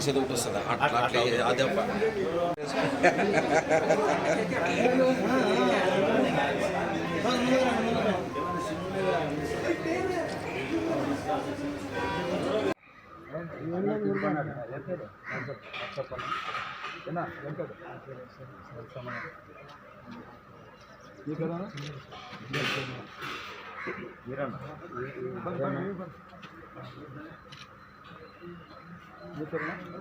ఒకటి వస్తుంది. అట్లా అట్లా అదే ఉండేదే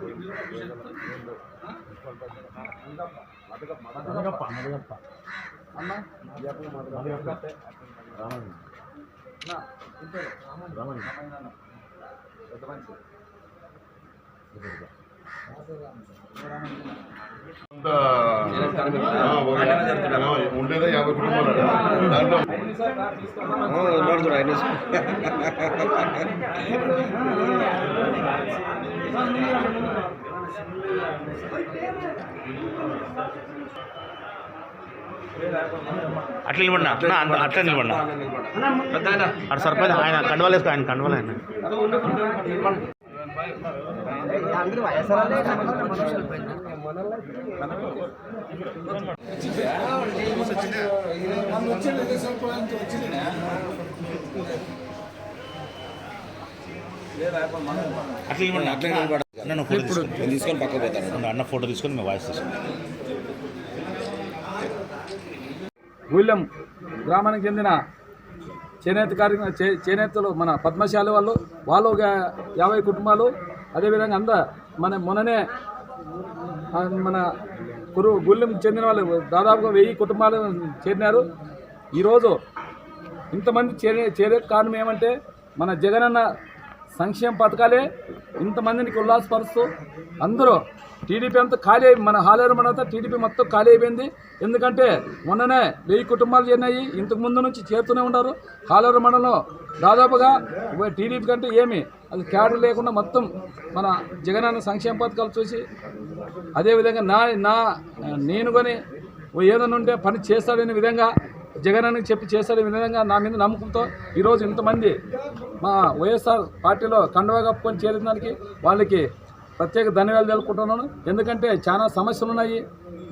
యాభై కుటుంబాలు చూడు ఆయన అట్లా నిలబడినా? అట్లా అట్లా నిలబడినా? అటు సర్పంచ్ ఆయన కండువాలు ఆయన కండువాలు ఆయన. అట్లా ఇవ్వండి అట్లా నిలబడ నన్ను ఫోటో తీసుకుని తీసుకొని పక్క పోతాను అన్న ఫోటో తీసుకొని మేము వాయిస్ తీసుకుని గుళ్ళెం గ్రామానికి చెందిన చేనేత కార్యక్రమ చే- చేనేతలు మన పద్మశాలి వాళ్ళు వాళ్ళు ఒక యాభై కుటుంబాలు. అదేవిధంగా అంద మన మొన్ననే మన కురు గుళ్ళెం చెందిన వాళ్ళు దాదాపుగా వెయ్యి కుటుంబాలు చేరినారు. ఈరోజు ఇంతమంది చేరే చేరే కారణం ఏమంటే మన జగనన్న సంక్షేమ పథకాలే ఇంతమందిని ఉల్లాసపరుస్తూ అందరూ టీడీపీ అంతా ఖాళీ అయి మన హాలేరు మండలంతా టీడీపీ మొత్తం ఖాళీ అయిపోయింది. ఎందుకంటే మొన్ననే వెయ్యి కుటుంబాలు చేరినాయి. ఇంతకు ముందు నుంచి చేరుతూనే ఉన్నారు. హాలేరు మండలం దాదాపుగా టీడీపీ కంటే ఏమి అది క్యాడర్ లేకుండా మొత్తం మన జగనన్న సంక్షేమ పథకాలు చూసి అదేవిధంగా నా నా నేను కొని ఏదైనా ఉంటే పని చేస్తాడనే విధంగా జగనన్నకి చెప్పి చేస్తాడనే విధంగా నా మీద నమ్మకంతో ఈరోజు ఇంతమంది మా వైఎస్ఆర్ పార్టీలో కండువా కప్పుకొని చేరిన దానికి వాళ్ళకి ప్రత్యేక ధన్యవాదాలు తెలుపుకుంటున్నాను. ఎందుకంటే చాలా సమస్యలు ఉన్నాయి.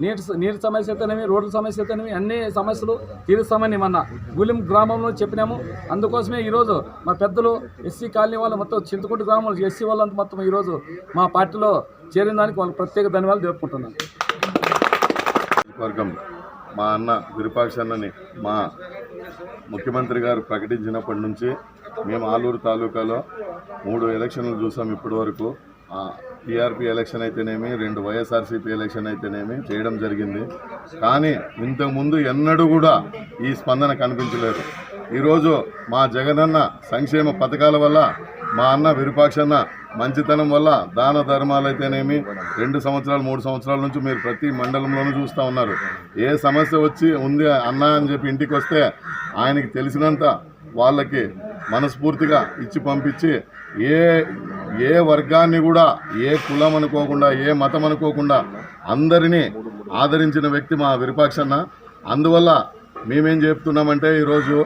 నీటి నీటి సమస్య అయితేనేమి రోడ్ల సమస్య అయితేనేమి అన్ని సమస్యలు తీరుస్తామని మొన్న గులిం గ్రామంలో చెప్పినాము. అందుకోసమే ఈరోజు మా పెద్దలు ఎస్సీ కాలనీ వాళ్ళు మొత్తం చింతకుంట గ్రామంలో ఎస్సీ వాళ్ళంతా మొత్తం ఈరోజు మా పార్టీలో చేరిన దానికి వాళ్ళకి ప్రత్యేక ధన్యవాదాలు తెలుపుకుంటున్నాను. వర్గం మా అన్న విరూపాక్ష అన్నని మా ముఖ్యమంత్రి గారు ప్రకటించినప్పటి నుంచి మేము ఆలూరు తాలూకాలో మూడు ఎలక్షన్లు చూసాం ఇప్పటి వరకు. టీఆర్పీ ఎలక్షన్ అయితేనేమి రెండు వైఎస్ఆర్సీపీ ఎలక్షన్ అయితేనేమి చేయడం జరిగింది. కానీ ఇంతకుముందు ఎన్నడూ కూడా ఈ స్పందన కనిపించలేదు. ఈరోజు మా జగనన్న సంక్షేమ పథకాల వల్ల మా అన్న విరూపాక్షన్న మంచితనం వల్ల దాన ధర్మాలు అయితేనేమి రెండు సంవత్సరాలు మూడు సంవత్సరాల నుంచి మీరు ప్రతి మండలంలోనూ చూస్తూ ఉన్నారు. ఏ సమస్య వచ్చి ఉంది అన్న అని చెప్పి ఇంటికి వస్తే ఆయనకి తెలిసినంత వాళ్ళకి మనస్ఫూర్తిగా ఇచ్చి పంపించి ఏ ఏ వర్గాన్ని కూడా ఏ కులం అనుకోకుండా ఏ మతం అనుకోకుండా అందరినీ ఆదరించిన వ్యక్తి మా విరూపాక్షన్న అందువల్ల మేమేం చెప్తున్నామంటే ఈరోజు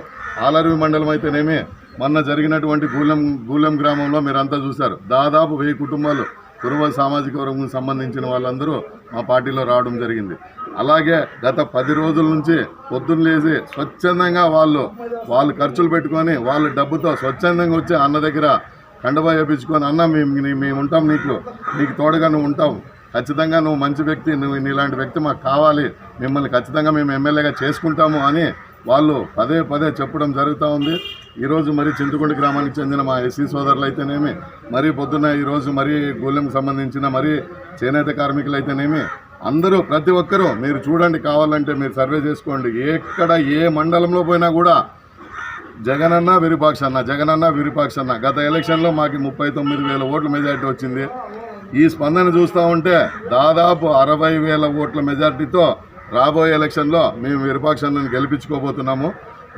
ఆలర్వి మండలం అయితేనేమి మొన్న జరిగినటువంటి గూలెం గూలెం గ్రామంలో మీరంతా చూశారు. దాదాపు వెయ్యి కుటుంబాలు కురువ సామాజిక వర్గం సంబంధించిన వాళ్ళందరూ మా పార్టీలో రావడం జరిగింది. అలాగే గత పది రోజుల నుంచి పొద్దున్న లేచి స్వచ్ఛందంగా వాళ్ళు వాళ్ళు ఖర్చులు పెట్టుకొని వాళ్ళ డబ్బుతో స్వచ్ఛందంగా వచ్చి అన్న దగ్గర కండబా వేయించుకొని అన్న మేము మేము ఉంటాం నీకు నీకు తోడుగా నువ్వు ఉంటావు. ఖచ్చితంగా నువ్వు మంచి వ్యక్తి నువ్వు నీలాంటి వ్యక్తి మాకు కావాలి. మిమ్మల్ని ఖచ్చితంగా మేము ఎమ్మెల్యేగా చేసుకుంటాము అని వాళ్ళు పదే పదే చెప్పడం జరుగుతూ ఉంది. ఈరోజు మరి చింతకుండి గ్రామానికి చెందిన మా ఎస్సీ సోదరులు అయితేనేమి మరి పొద్దున్న ఈరోజు మరీ గోలెంకి సంబంధించిన మరీ చేనేత కార్మికులు అయితేనేమి అందరూ ప్రతి ఒక్కరూ మీరు చూడండి కావాలంటే మీరు సర్వే చేసుకోండి. ఎక్కడ ఏ మండలంలో పోయినా కూడా జగనన్న విరూపాక్ష అన్న జగనన్న విరూపాక్ష అన్న గత ఎలక్షన్లో మాకు ముప్పై తొమ్మిది వేల ఓట్ల మెజార్టీ వచ్చింది. ఈ స్పందన చూస్తూ ఉంటే దాదాపు అరవై వేల ఓట్ల మెజార్టీతో రాబోయే ఎలక్షన్లో మేము విరూపాక్ష అన్నను గెలిపించుకోబోతున్నాము.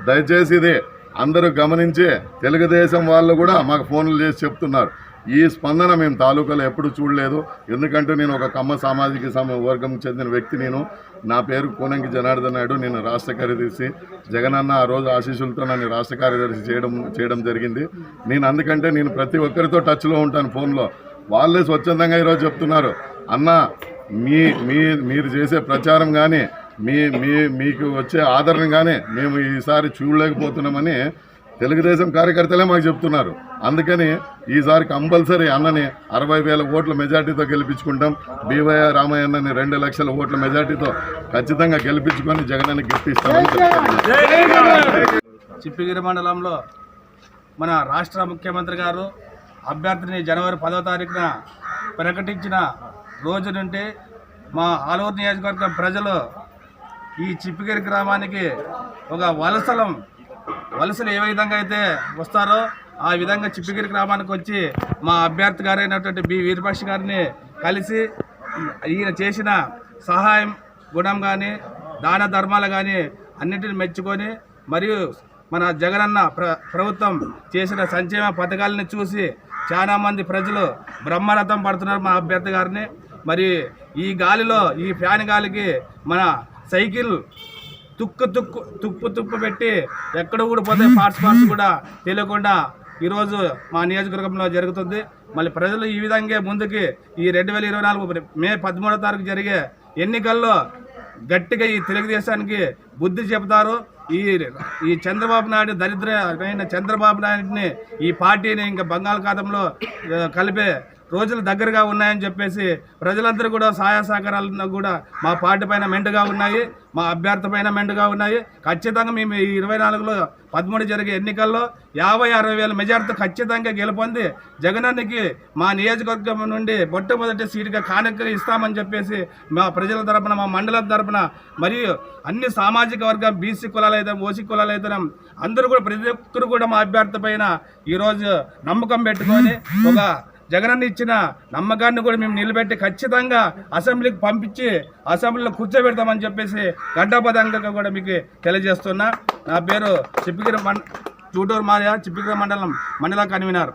దయచేసి ఇది అందరూ గమనించి తెలుగుదేశం వాళ్ళు కూడా మాకు ఫోన్లు చేసి చెప్తున్నారు. ఈ స్పందన మేము తాలూకాలో ఎప్పుడు చూడలేదు. ఎందుకంటే నేను ఒక కమ్మ సామాజిక సమ వర్గం చెందిన వ్యక్తి నేను. నా పేరు కోనంకి జనార్దన్ నాయుడు. నేను రాష్ట్ర కార్యదర్శి. జగనన్న ఆ రోజు ఆశీస్సులతో నన్ను రాష్ట్ర కార్యదర్శి చేయడం చేయడం జరిగింది. నేను అందుకంటే నేను ప్రతి ఒక్కరితో టచ్లో ఉంటాను ఫోన్లో. వాళ్ళే స్వచ్ఛందంగా ఈరోజు చెప్తున్నారు. అన్న మీ మీ మీరు చేసే ప్రచారం కానీ మీ మీ మీకు వచ్చే ఆదరణ కానీ మేము ఈసారి చూడలేకపోతున్నామని తెలుగుదేశం కార్యకర్తలే మాకు చెప్తున్నారు. అందుకని ఈసారి కంపల్సరీ అన్నని అరవై వేల ఓట్ల మెజార్టీతో గెలిపించుకుంటాం. బీవై రామయ్యన్నని రెండు లక్షల ఓట్ల మెజార్టీతో ఖచ్చితంగా గెలిపించుకొని జగనాన్ని గిఫ్ట్ ఇస్తామని చిప్పిగిరి మండలంలో మన రాష్ట్ర ముఖ్యమంత్రి గారు అభ్యర్థిని జనవరి పదో తారీఖున ప్రకటించిన రోజు నుండి మా ఆలూరు నియోజకవర్గం ప్రజలు ఈ చిప్పిగిరి గ్రామానికి ఒక వలసలం వలసలు ఏ విధంగా అయితే వస్తారో ఆ విధంగా చిప్పిగిరి గ్రామానికి వచ్చి మా అభ్యర్థి గారైనటువంటి బి వీరపక్ష గారిని కలిసి ఈయన చేసిన సహాయం గుణం కానీ దాన ధర్మాలు కానీ అన్నిటిని మెచ్చుకొని మరియు మన జగనన్న ప్ర ప్రభుత్వం చేసిన సంక్షేమ పథకాలను చూసి చాలామంది ప్రజలు బ్రహ్మరథం పడుతున్నారు మా అభ్యర్థి గారిని. మరి ఈ గాలిలో ఈ ఫ్యాన్ గాలికి మన సైకిల్ తుక్కు తుక్కు తుప్పు తుప్పు పెట్టి ఎక్కడ కూడా పోతే పార్ట్స్ పార్ట్స్ కూడా తెలియకుండా ఈరోజు మా నియోజకవర్గంలో జరుగుతుంది. మళ్ళీ ప్రజలు ఈ విధంగా ముందుకి ఈ రెండు వేల ఇరవై నాలుగు మే పదమూడో తారీఖు జరిగే ఎన్నికల్లో గట్టిగా ఈ తెలుగుదేశానికి బుద్ధి చెబుతారు. ఈ ఈ చంద్రబాబు నాయుడు దరిద్రమైన చంద్రబాబు నాయుడిని ఈ పార్టీని ఇంకా బంగాళాఖాతంలో కలిపే రోజులు దగ్గరగా ఉన్నాయని చెప్పేసి ప్రజలందరూ కూడా సహాయ సహకారాలు కూడా మా పార్టీ పైన మెండుగా ఉన్నాయి మా అభ్యర్థి పైన మెండుగా ఉన్నాయి. ఖచ్చితంగా మేము ఈ ఇరవై నాలుగులో పదమూడు జరిగే ఎన్నికల్లో యాభై అరవై వేల మెజార్టీ ఖచ్చితంగా గెలుపొంది జగనానికి మా నియోజకవర్గం నుండి మొట్టమొదటి సీటుగా కానుక ఇస్తామని చెప్పేసి మా ప్రజల తరపున మా మండలం తరపున మరియు అన్ని సామాజిక వర్గం బీసీ కులాలు అయితే ఓసీ కులాలు అయితే అందరూ కూడా ప్రతి ఒక్కరు కూడా మా అభ్యర్థి పైన ఈరోజు నమ్మకం పెట్టుకొని ఒక జగనన్న ఇచ్చిన నమ్మకాన్ని కూడా మేము నిలబెట్టి ఖచ్చితంగా అసెంబ్లీకి పంపించి అసెంబ్లీలో కూర్చోబెడతామని చెప్పేసి గడ్డపదంగా కూడా మీకు తెలియజేస్తున్నా. నా పేరు చిప్పిగిరి మండ చూటూరు మారియా చిప్పిగిరి మండలం మండల కన్వీనర్.